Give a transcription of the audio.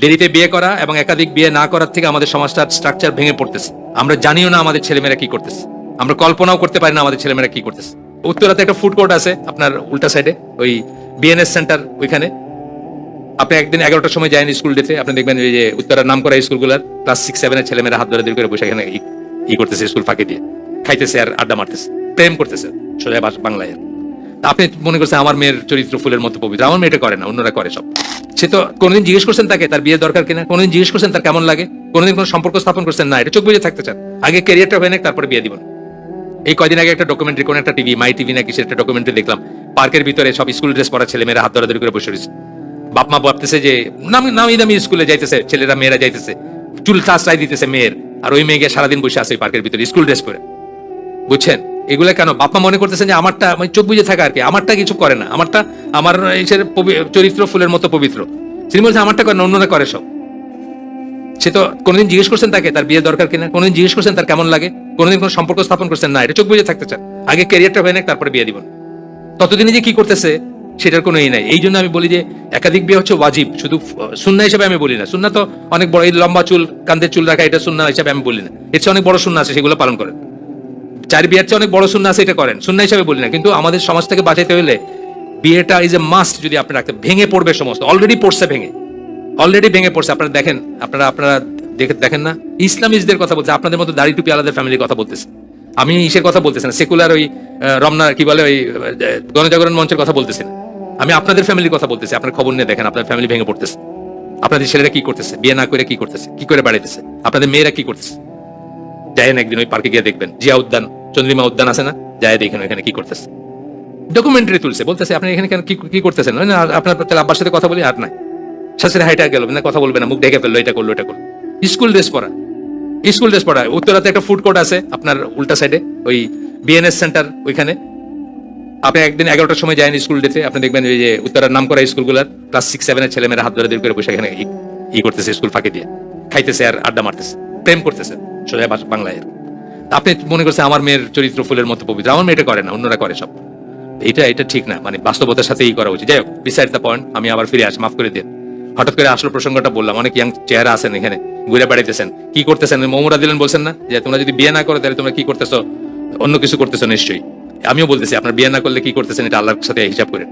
দেরিতে বিয়ে করা এবং একাধিক বিয়ে না করার থেকে আমাদের সমাজটার স্ট্রাকচার ভেঙে পড়তেছে। আমরা জানিও না আমাদের ছেলেমেয়েরা কি করতেছে। আমরা কল্পনাও করতে পারি না আমাদের ছেলেমেয়েরা কি করতেছে। উত্তরাতে একটা ফুড কোর্ট আছে আপনার উল্টা সাইডে ওই বিএনএস সেন্টার ওইখানে। আপনি একদিন এগারোটার সময় যায়নি স্কুল ডেতে আপনি দেখবেন যে উত্তরার নাম করা স্কুলগুলোর ক্লাস সিক্স সেভেনের ছেলেমেয়েরা হাত ধরে ধরে করে বসে এখানে ই করতেছে স্কুল ফাঁকি দিয়ে। খাইতেছে আর আড্ডা মারতেছে, প্রেম করতেছে, সোজা বাংলায়। আপনি মনে করছেন আমার মেয়ের চরিত্র ফুলের মতো পবিত্র, আমার মেয়েটা করে না, অন্যরা করে সব। সে তো কোনোদিন জিজ্ঞেস করছেন তাকে, তার বিয়ে দরকার কিনা? কোনোদিন জিজ্ঞেস করছেন তার কেমন লাগে? কোনোদিন কোনো সম্পর্ক স্থাপন করছেন না, এটা চোখ বুঝে থাকতে চান। আগে ক্যারিয়ারটা হয়ে তারপরে বিয়ে দিবেন এই কয়দিন আগে একটা ডকুমেন্টারি কোন একটা টিভি মাই টিভি নাকি একটা ডকুমেন্টারি দেখলাম। পার্কের ভিতরে সব স্কুল ড্রেস পরা ছেলে মেয়েরা হাত ধরাধরি করে বসে রয়েছে। বাপ মা ভাবতেছে যে, নামি নামি দামি স্কুলে যাইতেছে, ছেলেরা, মেয়েরা যাইতেছে। চুল চাষরাই দিতেছে মেয়ের। আর ওই মেয়েকে সারাদিন বসে ওই পার্কের ভিতরে স্কুল ড্রেস পরে। বুঝছেন? এগুলো কেন? বাপমা মনে করতেছেন যে আমারটা মানে চোখ বুঝে থাকা আর কি। আমারটা কিছু করে না। আমারটা, আমার এসের চরিত্র ফুলের মতো পবিত্র। তিনি বলছেন আমারটা করে অন্যরা করে সব। সে তো কোনোদিন জিজ্ঞেস করছেন তাকে, তার বিয়ে দরকার কিনা? কোনোদিন জিজ্ঞেস করছেন, তার কেমন লাগে? কোনোদিন কোনো সম্পর্ক স্থাপন করছেন না। এটা চোখ বুঝে থাকতে চান। আগে ক্যারিয়ারটা হয়ে নেক, তারপরে বিয়ে দিবেন ততদিনে যে কি করতেছে, সেটার কোনো ই নাই। এই জন্য আমি বলি যে, একাধিক বিয়ে হচ্ছে ওয়াজিব। শুধু সুন্না হিসেবে আমি বলি না। সুন্না তো অনেক বড়, এই লম্বা চুল কান্দের চুল রাখা, এটা সুন্না হিসেবে আমি বলি না। এর চেয়ে অনেক বড় সুন্না আছে, সেগুলো পালন করেন। চার বিয়ের চেয়ে অনেক বড় সুন্না আছে, এটা করেন। সুন্না হিসেবে বলি না, কিন্তু আমাদের সমাজ থেকে বাঁচাইতে হলে বিয়েটা ইজ এ মাস্ট যদি আপনি রাখতে ভেঙে পড়বে সমস্ত অলরেডি পড়ছে ভেঙে। অলরেডি ভেঙে পড়ছে। আপনারা দেখেন, আপনারা আপনারা দেখে দেখেন না? ইসলামিস্টদের কথা বলছে, আপনাদের মতো দাড়ি টুপি আলাদা ফ্যামিলির কথা বলতেছে। আমি ইসের কথা বলতেছি না সেকুলার ওই রমনা, কি বলে ওই গণজাগরণ মঞ্চের কথা বলতেছি না। আমি আপনাদের ফ্যামিলির কথা বলতেছি, আপনার খবর নিয়ে দেখেন, আপনার ফ্যামিলি ভেঙে পড়তেছে। আপনাদের ছেলেরা কি করতেছে? বিয়ে না করে কি করতেছে? কি করে বাড়াইতেছে? আপনাদের মেয়েরা কি করতেছে? যায়েন একদিন ওই পার্কে গিয়ে দেখবেন জিয়া উদ্যান চন্দ্রিমা উদ্যান আছে না? যায় দেখেন ওখানে কি করতেছে? ডকুমেন্টারি তুলছে, বলতেছে, আপনি এখানে কেন কি- করতেছেন? না আপনার তাহলে আব্বার সাথে কথা বলি, আর নাই। শাশুড়ি হাইটা গেল, না, কথা বলবে না, মুখ ঢেকে ফেলল, এটা করল এটা করল। স্কুল ড্রেস পরা, স্কুল ড্রেস পরা, উত্তরাতে একটা ফুড কোর্ট আছে, আপনার উল্টা সাইডে, ওই বিএনএস সেন্টার ওইখানে। আপনি একদিন এগারোটার সময় যায়নি স্কুল ডেতে, আপনি দেখবেন ওই যে উত্তরার নাম করা স্কুলগুলোর ক্লাস সিক্স সেভেনের ছেলেমেয়েরা হাত ধরে ধরে করে বসে এখানে ই- করতেছে স্কুল ফাঁকি দিয়ে, খাইতেছে আর আড্ডা মারতেছে, প্রেম করতেছে। সোজা বাংলায় আপনি মনে করছেন আমার মেয়ের চরিত্র ফুলের মতো পবিত্র, আমার মেয়েটা করে না, অন্যরা করে সব। এটা এটা ঠিক না মানে বাস্তবতার সাথেই করা উচিত। যাই হোক বিসাইড দ্য পয়েন্ট আমি আবার ফিরে আসি, মাফ করে দিন। হঠাৎ করে আসল প্রসঙ্গটা বললাম, অনেক ইয়াং চেহারা আছেন এখানে, ঘুরে বেড়াইতেছেন। কি করতেছেন? মোমরা দিলেন বলছেন না, যে তোমরা যদি বিয়ে না করো, তাহলে তোমরা কি করতেছো? অন্য কিছু করতেছো নিশ্চয়ই। আমিও বলতেছি, আপনার বিয়ে না করলে কি করতেছেন? এটা আল্লাহর সাথে হিসাব করে